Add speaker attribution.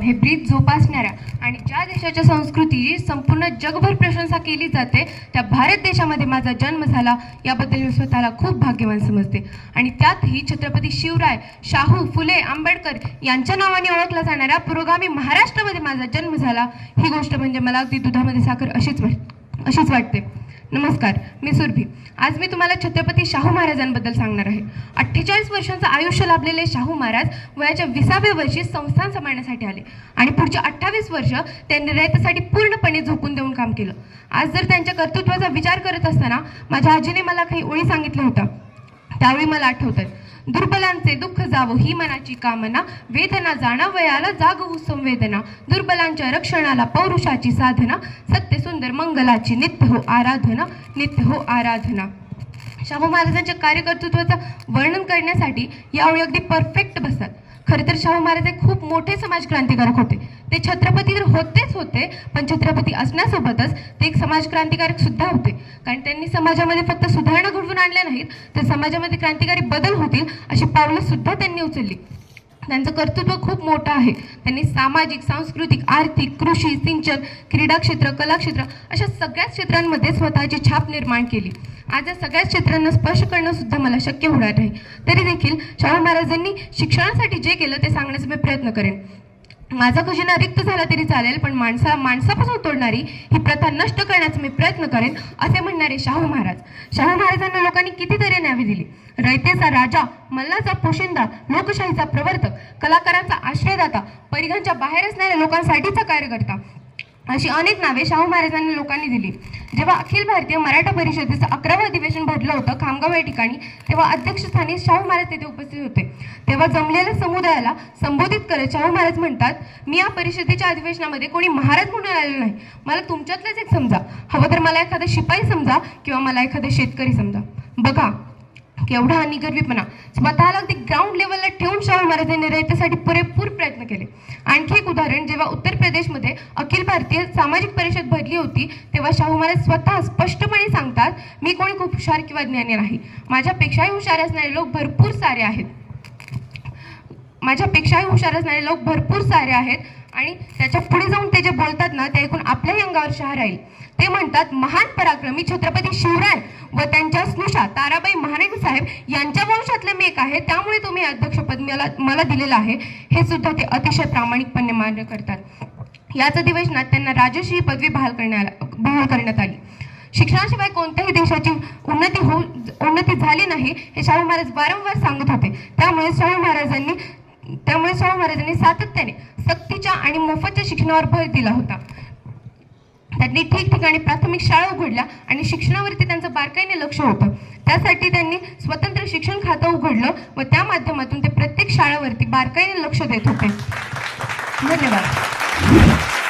Speaker 1: हे ब्रीद जोपासणाऱ्या आणि ज्या देशाच्या संस्कृतीची संपूर्ण जगभर प्रशंसा केली जाते त्या भारत देशामध्ये माझा जन्म झाला याबद्दल मी स्वतःला खूप भाग्यवान समजते. आणि त्यातही छत्रपती शिवराय शाहू फुले आंबेडकर यांच्या नावाने ओळखला जाणाऱ्या पुरोगामी महाराष्ट्रामध्ये माझा जन्म झाला. ही गोष्ट म्हणजे मला अगदी दुधामध्ये साखर अशीच वाट अशीच वाटते. नमस्कार मी सुरभी. आज मी तुम्हाला छत्रपती शाहू महाराजांबद्दल सांगणार आहे. अठ्ठेचाळीस वर्षांचं आयुष्य लाभलेले शाहू महाराज वयाच्या विसाव्या वर्षी संस्थान सांभाळण्यासाठी आले. आणि पुढच्या अठ्ठावीस वर्ष त्यांनी रयतासाठी पूर्णपणे झोकून देऊन काम केलं. आज जर त्यांच्या कर्तृत्वाचा विचार करत असताना माझ्या आजीने मला काही ओळी सांगितल्या होत्या. त्यावेळी मला आठवतात दुर्बलांचे दुःख जावो ही मनाची कामना वेदना जाणावयाला जागवू संवेदना. दुर्बलांच्या रक्षणाला पौरुषाची साधना सत्य सुंदर मंगलाची नित्य हो आराधना नित्य हो आराधना. शाहू महाराजांच्या कार्यकर्तृत्वाचं वर्णन करण्यासाठी यावेळी अगदी परफेक्ट बसतात खरं तर शाहू महाराज हे खूप मोठे समाज क्रांतिकारक होते. ते छत्रपती तर होतेच होते पण छत्रपती असण्यासोबतच ते एक समाज क्रांतिकारक सुद्धा होते. कारण त्यांनी समाजामध्ये फक्त सुधारणा घडवून आणल्या नाहीत तर समाजामध्ये क्रांतिकारी बदल होतील अशी पावलं सुद्धा त्यांनी उचलली. त्यांचं कर्तृत्व खूप मोठं आहे. त्यांनी सामाजिक सांस्कृतिक आर्थिक कृषी सिंचन क्रीडा क्षेत्र कला क्षेत्र अशा सगळ्याच क्षेत्रांमध्ये स्वतःची छाप निर्माण केली. आज या सगळ्याच क्षेत्रांना स्पर्श करणं सुद्धा मला शक्य होणार नाही. तरी देखील शाहू महाराजांनी शिक्षणासाठी जे केलं ते सांगण्याचा मी प्रयत्न करेन. माझा खजिना रिक्त झाला तरी चालेल पण माणसा माणसापासून तोडणारी ही प्रथा नष्ट करण्याचा मी प्रयत्न करेन असे म्हणणारे शाहू महाराज. शाहू महाराजांना लोकांनी कितीतरी नावे दिली. रयतेचा राजा मल्लाचा पोशिंदा लोकशाहीचा प्रवर्तक कलाकारांचा आश्रयदाता परिघांच्या बाहेर असणाऱ्या लोकांसाठीचा कार्यकर्ता अशी अनेक नावे शाहू महाराजांनी लोकांनी दिली. जेव्हा अखिल भारतीय मराठा परिषदेचं अकरावं अधिवेशन भरलं होतं खामगाव या ठिकाणी तेव्हा अध्यक्षस्थानी शाहू महाराज तिथे उपस्थित होते. तेव्हा जमलेल्या समुदायाला संबोधित करत शाहू महाराज म्हणतात मी या परिषदेच्या अधिवेशनामध्ये कोणी महाराज म्हणून आलेलो नाही. मला तुमच्यातलंच एक समजा. हवं तर मला एखादा शिपाई समजा किंवा मला एखादा शेतकरी समजा. बघा केवढा आणि गर्वीपणा स्वतःला अगदी ग्राउंड लेवलला ठेवून शाहू महाराजांनी रयतेसाठी पुरेपूर प्रयत्न केले. आणखी एक उदाहरण जेव्हा उत्तर प्रदेशमध्ये अखिल भारतीय सामाजिक परिषद भरली होती तेव्हा शाहू महाराज स्वतः स्पष्टपणे सांगतात मी कोणी खूप हुशार किंवा ज्ञानी नाही. माझ्यापेक्षाही हुशार असणारे लोक भरपूर सारे आहेत. माझ्यापेक्षाही हुशार असणारे लोक भरपूर सारे आहेत आणि त्याच्या पुढे जाऊन ते जे बोलतात ना ते ऐकून आपल्याही अंगावर शहा राहील. ते म्हणतात महान पराक्रमी छत्रपती शिवराय व त्यांच्या स्नुषात ताराबाई महाराज साहेब यांच्या वंशातले मी एक आहे त्यामुळे तुम्ही अध्यक्षपद मला मला दिलेलं आहे. हे सुद्धा ते अतिशय प्रामाणिकपणे मान्य करतात. याच अधिवेशनात त्यांना राजश्री पदवी बहाल करण्यात बहाल करण्यात आली. शिक्षणाशिवाय कोणत्याही देशाची उन्नती होऊ उन्नती झाली नाही हे शाहू महाराज वारंवार सांगत होते. त्यामुळे शाहू महाराजांनी त्यामुळे शाहू महाराजांनी सातत्याने सक्तीच्या आणि मोफतच्या शिक्षणावर भर दिला होता. त्यांनी ठिकठिकाणी प्राथमिक शाळा उघडल्या आणि शिक्षणावरती त्यांचं बारकाईने लक्ष होतं. त्यासाठी त्यांनी स्वतंत्र शिक्षण खातं उघडलं व त्या माध्यमातून ते प्रत्येक शाळेवरती बारकाईने लक्ष देत होते. धन्यवाद.